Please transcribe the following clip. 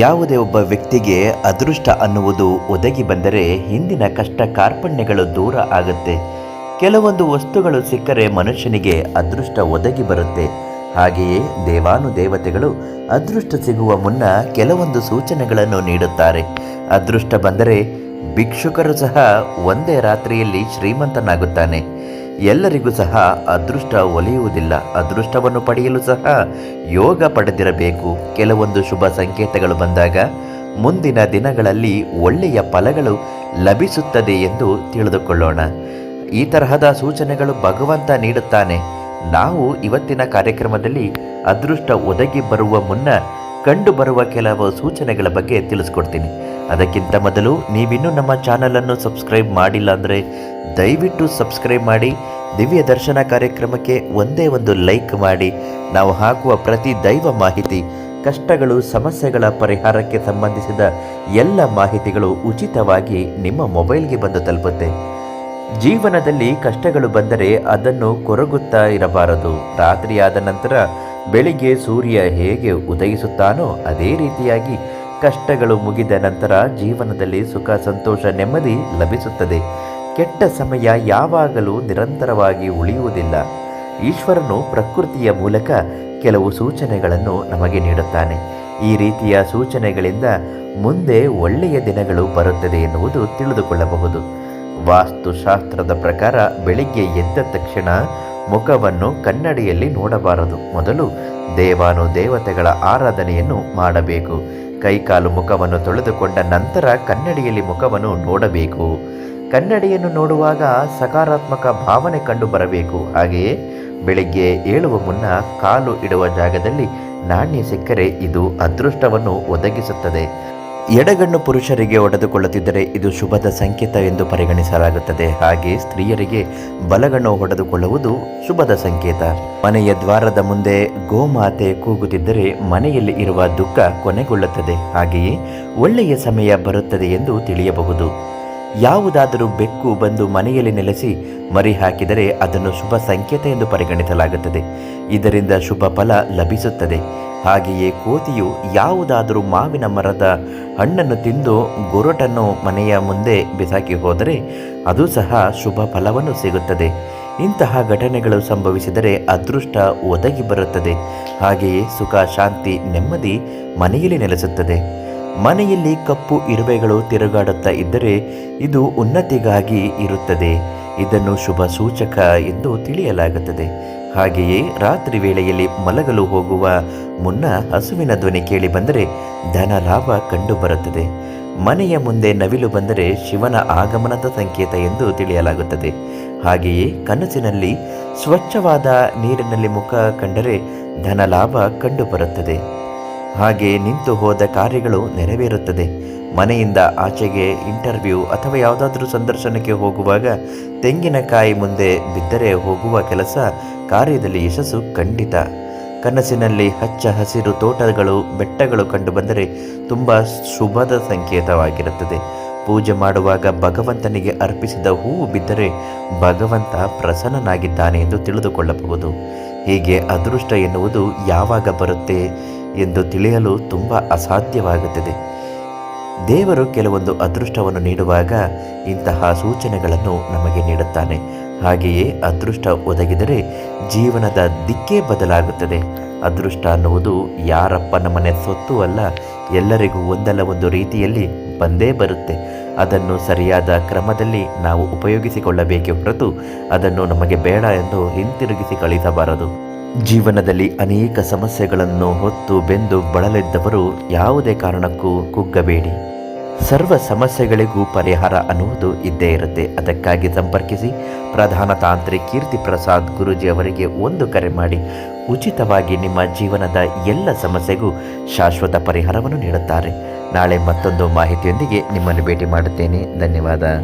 ಯಾವುದೇ ಒಬ್ಬ ವ್ಯಕ್ತಿಗೆ ಅದೃಷ್ಟ ಅನ್ನುವುದು ಒದಗಿ ಬಂದರೆ ಹಿಂದಿನ ಕಷ್ಟ ಕಾರ್ಪಣ್ಯಗಳು ದೂರ ಆಗುತ್ತೆ. ಕೆಲವೊಂದು ವಸ್ತುಗಳು ಸಿಕ್ಕರೆ ಮನುಷ್ಯನಿಗೆ ಅದೃಷ್ಟ ಒದಗಿ ಬರುತ್ತೆ. ಹಾಗೆಯೇ ದೇವಾನು ದೇವತೆಗಳು ಅದೃಷ್ಟ ಸಿಗುವ ಮುನ್ನ ಕೆಲವೊಂದು ಸೂಚನೆಗಳನ್ನು ನೀಡುತ್ತಾರೆ. ಅದೃಷ್ಟ ಬಂದರೆ ಭಿಕ್ಷುಕರು ಸಹ ಒಂದೇ ರಾತ್ರಿಯಲ್ಲಿ ಶ್ರೀಮಂತನಾಗುತ್ತಾನೆ. ಎಲ್ಲರಿಗೂ ಸಹ ಅದೃಷ್ಟ ಒಲಿಯುವುದಿಲ್ಲ. ಅದೃಷ್ಟವನ್ನು ಪಡೆಯಲು ಸಹ ಯೋಗ ಪಡೆದಿರಬೇಕು. ಕೆಲವೊಂದು ಶುಭ ಸಂಕೇತಗಳು ಬಂದಾಗ ಮುಂದಿನ ದಿನಗಳಲ್ಲಿ ಒಳ್ಳೆಯ ಫಲಗಳು ಲಭಿಸುತ್ತದೆ ಎಂದು ತಿಳಿದುಕೊಳ್ಳೋಣ. ಈ ತರಹದ ಸೂಚನೆಗಳು ಭಗವಂತ ನೀಡುತ್ತಾನೆ. ನಾವು ಇವತ್ತಿನ ಕಾರ್ಯಕ್ರಮದಲ್ಲಿ ಅದೃಷ್ಟ ಒದಗಿ ಬರುವ ಮುನ್ನ ಕಂಡು ಬರುವ ಕೆಲವು ಸೂಚನೆಗಳ ಬಗ್ಗೆ ತಿಳಿಸ್ಕೊಡ್ತೀನಿ. ಅದಕ್ಕಿಂತ ಮೊದಲು ನೀವಿನ್ನೂ ನಮ್ಮ ಚಾನಲನ್ನು ಸಬ್ಸ್ಕ್ರೈಬ್ ಮಾಡಿಲ್ಲ ಅಂದರೆ ದಯವಿಟ್ಟು ಸಬ್ಸ್ಕ್ರೈಬ್ ಮಾಡಿ ದಿವ್ಯ ದರ್ಶನ ಕಾರ್ಯಕ್ರಮಕ್ಕೆ ಒಂದೇ ಒಂದು ಲೈಕ್ ಮಾಡಿ. ನಾವು ಹಾಕುವ ಪ್ರತಿ ದೈವ ಮಾಹಿತಿ, ಕಷ್ಟಗಳು, ಸಮಸ್ಯೆಗಳ ಪರಿಹಾರಕ್ಕೆ ಸಂಬಂಧಿಸಿದ ಎಲ್ಲ ಮಾಹಿತಿಗಳು ಉಚಿತವಾಗಿ ನಿಮ್ಮ ಮೊಬೈಲ್ಗೆ ಬಂದು ತಲುಪುತ್ತೆ. ಜೀವನದಲ್ಲಿ ಕಷ್ಟಗಳು ಬಂದರೆ ಅದನ್ನು ಕೊರಗುತ್ತಾ ಇರಬಾರದು. ರಾತ್ರಿಯಾದ ನಂತರ ಬೆಳಿಗ್ಗೆ ಸೂರ್ಯ ಹೇಗೆ ಉದಯಿಸುತ್ತಾನೋ ಅದೇ ರೀತಿಯಾಗಿ ಕಷ್ಟಗಳು ಮುಗಿದ ನಂತರ ಜೀವನದಲ್ಲಿ ಸುಖ, ಸಂತೋಷ, ನೆಮ್ಮದಿ ಲಭಿಸುತ್ತದೆ. ಕೆಟ್ಟ ಸಮಯ ಯಾವಾಗಲೂ ನಿರಂತರವಾಗಿ ಉಳಿಯುವುದಿಲ್ಲ. ಈಶ್ವರನು ಪ್ರಕೃತಿಯ ಮೂಲಕ ಕೆಲವು ಸೂಚನೆಗಳನ್ನು ನಮಗೆ ನೀಡುತ್ತಾನೆ. ಈ ರೀತಿಯ ಸೂಚನೆಗಳಿಂದ ಮುಂದೆ ಒಳ್ಳೆಯ ದಿನಗಳು ಬರುತ್ತದೆ ಎನ್ನುವುದು ತಿಳಿದುಕೊಳ್ಳಬಹುದು. ವಾಸ್ತುಶಾಸ್ತ್ರದ ಪ್ರಕಾರ ಬೆಳಿಗ್ಗೆ ಎದ್ದ ತಕ್ಷಣ ಮುಖವನ್ನು ಕನ್ನಡಿಯಲ್ಲಿ ನೋಡಬಾರದು. ಮೊದಲು ದೇವಾನು ದೇವತೆಗಳ ಆರಾಧನೆಯನ್ನು ಮಾಡಬೇಕು. ಕೈಕಾಲು ಮುಖವನ್ನು ತೊಳೆದುಕೊಂಡ ನಂತರ ಕನ್ನಡಿಯಲ್ಲಿ ಮುಖವನ್ನು ನೋಡಬೇಕು. ಕನ್ನಡಿಯನ್ನು ನೋಡುವಾಗ ಸಕಾರಾತ್ಮಕ ಭಾವನೆ ಕಂಡು ಬರಬೇಕು. ಹಾಗೆಯೇ ಬೆಳಿಗ್ಗೆ ಏಳುವ ಮುನ್ನ ಕಾಲು ಇಡುವ ಜಾಗದಲ್ಲಿ ನಾಣ್ಯ ಸಿಕ್ಕರೆ ಇದು ಅದೃಷ್ಟವನ್ನು ಒದಗಿಸುತ್ತದೆ. ಎಡಗಣ್ಣು ಪುರುಷರಿಗೆ ಹೊಡೆದುಕೊಳ್ಳುತ್ತಿದ್ದರೆ ಇದು ಶುಭದ ಸಂಕೇತ ಎಂದು ಪರಿಗಣಿಸಲಾಗುತ್ತದೆ. ಹಾಗೆ ಸ್ತ್ರೀಯರಿಗೆ ಬಲಗಣ್ಣು ಹೊಡೆದುಕೊಳ್ಳುವುದು ಶುಭದ ಸಂಕೇತ. ಮನೆಯ ದ್ವಾರದ ಮುಂದೆ ಗೋಮಾತೆ ಕೂಗುತ್ತಿದ್ದರೆ ಮನೆಯಲ್ಲಿ ಇರುವ ದುಃಖ ಕೊನೆಗೊಳ್ಳುತ್ತದೆ. ಹಾಗೆಯೇ ಒಳ್ಳೆಯ ಸಮಯ ಬರುತ್ತದೆ ಎಂದು ತಿಳಿಯಬಹುದು. ಯಾವುದಾದರೂ ಬೆಕ್ಕು ಬಂದು ಮನೆಯಲ್ಲಿ ನೆಲೆಸಿ ಮರಿ ಹಾಕಿದರೆ ಅದನ್ನು ಶುಭ ಸಂಕೇತ ಎಂದು ಪರಿಗಣಿಸಲಾಗುತ್ತದೆ. ಇದರಿಂದ ಶುಭ ಫಲ ಲಭಿಸುತ್ತದೆ. ಹಾಗೆಯೇ ಕೋತಿಯು ಯಾವುದಾದರೂ ಮಾವಿನ ಮರದ ಹಣ್ಣನ್ನು ತಿಂದು ಗೊರಟನ್ನು ಮನೆಯ ಮುಂದೆ ಬಿಸಾಕಿ ಹೋದರೆ ಅದು ಸಹ ಶುಭ ಫಲವನ್ನು ಸಿಗುತ್ತದೆ. ಇಂತಹ ಘಟನೆಗಳು ಸಂಭವಿಸಿದರೆ ಅದೃಷ್ಟ ಒದಗಿ ಬರುತ್ತದೆ. ಹಾಗೆಯೇ ಸುಖ, ಶಾಂತಿ, ನೆಮ್ಮದಿ ಮನೆಯಲ್ಲಿ ನೆಲೆಸುತ್ತದೆ. ಮನೆಯಲ್ಲಿ ಕಪ್ಪು ಇರುವೆಗಳು ತಿರುಗಾಡುತ್ತಾ ಇದ್ದರೆ ಇದು ಉನ್ನತಿಗಾಗಿ ಇರುತ್ತದೆ. ಇದನ್ನು ಶುಭ ಸೂಚಕ ಎಂದು ತಿಳಿಯಲಾಗುತ್ತದೆ. ಹಾಗೆಯೇ ರಾತ್ರಿ ವೇಳೆಯಲ್ಲಿ ಮಲಗಲು ಹೋಗುವ ಮುನ್ನ ಹಸುವಿನ ಧ್ವನಿ ಕೇಳಿ ಬಂದರೆ ಧನ ಲಾಭ ಕಂಡುಬರುತ್ತದೆ. ಮನೆಯ ಮುಂದೆ ನವಿಲು ಬಂದರೆ ಶಿವನ ಆಗಮನದ ಸಂಕೇತ ಎಂದು ತಿಳಿಯಲಾಗುತ್ತದೆ. ಹಾಗೆಯೇ ಕನಸಿನಲ್ಲಿ ಸ್ವಚ್ಛವಾದ ನೀರಿನಲ್ಲಿ ಮುಖ ಕಂಡರೆ ಧನ ಲಾಭ ಕಂಡುಬರುತ್ತದೆ. ಹಾಗೆ ನಿಂತು ಹೋದ ಕಾರ್ಯಗಳು ನೆರವೇರುತ್ತದೆ. ಮನೆಯಿಂದ ಆಚೆಗೆ ಇಂಟರ್ವ್ಯೂ ಅಥವಾ ಯಾವುದಾದ್ರೂ ಸಂದರ್ಶನಕ್ಕೆ ಹೋಗುವಾಗ ತೆಂಗಿನಕಾಯಿ ಮುಂದೆ ಬಿದ್ದರೆ ಹೋಗುವ ಕೆಲಸ ಕಾರ್ಯದಲ್ಲಿ ಯಶಸ್ಸು ಖಂಡಿತ. ಕನಸಿನಲ್ಲಿ ಹಚ್ಚ ಹಸಿರು ತೋಟಗಳು, ಬೆಟ್ಟಗಳು ಕಂಡುಬಂದರೆ ತುಂಬ ಶುಭದ ಸಂಕೇತವಾಗಿರುತ್ತದೆ. ಪೂಜೆ ಮಾಡುವಾಗ ಭಗವಂತನಿಗೆ ಅರ್ಪಿಸಿದ ಹೂವು ಬಿದ್ದರೆ ಭಗವಂತ ಪ್ರಸನ್ನನಾಗಿದ್ದಾನೆ ಎಂದು ತಿಳಿದುಕೊಳ್ಳಬಹುದು. ಹೀಗೆ ಅದೃಷ್ಟ ಎನ್ನುವುದು ಯಾವಾಗ ಬರುತ್ತೆ? ಎಂದು ತಿಳಿಯಲು ತುಂಬ ಅಸಾಧ್ಯವಾಗುತ್ತದೆ. ದೇವರು ಕೆಲವೊಂದು ಅದೃಷ್ಟವನ್ನು ನೀಡುವಾಗ ಇಂತಹ ಸೂಚನೆಗಳನ್ನು ನಮಗೆ ನೀಡುತ್ತಾನೆ. ಹಾಗೆಯೇ ಅದೃಷ್ಟ ಒದಗಿದರೆ ಜೀವನದ ದಿಕ್ಕೇ ಬದಲಾಗುತ್ತದೆ. ಅದೃಷ್ಟ ಅನ್ನುವುದು ಯಾರಪ್ಪ ನಮ್ಮನೆ ಸೊತ್ತು ಅಲ್ಲ, ಎಲ್ಲರಿಗೂ ಒಂದಲ್ಲ ಒಂದು ರೀತಿಯಲ್ಲಿ ಬಂದೇ ಬರುತ್ತೆ. ಅದನ್ನು ಸರಿಯಾದ ಕ್ರಮದಲ್ಲಿ ನಾವು ಉಪಯೋಗಿಸಿಕೊಳ್ಳಬೇಕೆ ಹೊರತು ಅದನ್ನು ನಮಗೆ ಬೇಡ ಎಂದು ಹಿಂತಿರುಗಿಸಿ ಕಳಿಸಬಾರದು. ಜೀವನದಲ್ಲಿ ಅನೇಕ ಸಮಸ್ಯೆಗಳನ್ನು ಹೊತ್ತು ಬೆಂದು ಬಳಲಿದ್ದವರು ಯಾವುದೇ ಕಾರಣಕ್ಕೂ ಕುಗ್ಗಬೇಡಿ. ಸರ್ವ ಸಮಸ್ಯೆಗಳಿಗೂ ಪರಿಹಾರ ಅನ್ನುವುದು ಇದ್ದೇ ಇರುತ್ತೆ. ಅದಕ್ಕಾಗಿ ಸಂಪರ್ಕಿಸಿ ಪ್ರಧಾನ ತಾಂತ್ರಿ ಕೀರ್ತಿ ಪ್ರಸಾದ್ ಗುರೂಜಿ ಅವರಿಗೆ ಒಂದು ಕರೆ ಮಾಡಿ. ಉಚಿತವಾಗಿ ನಿಮ್ಮ ಜೀವನದ ಎಲ್ಲ ಸಮಸ್ಯೆಗೂ ಶಾಶ್ವತ ಪರಿಹಾರವನ್ನು ನೀಡುತ್ತಾರೆ. ನಾಳೆ ಮತ್ತೊಂದು ಮಾಹಿತಿಯೊಂದಿಗೆ ನಿಮ್ಮನ್ನು ಭೇಟಿ ಮಾಡುತ್ತೇನೆ. ಧನ್ಯವಾದ.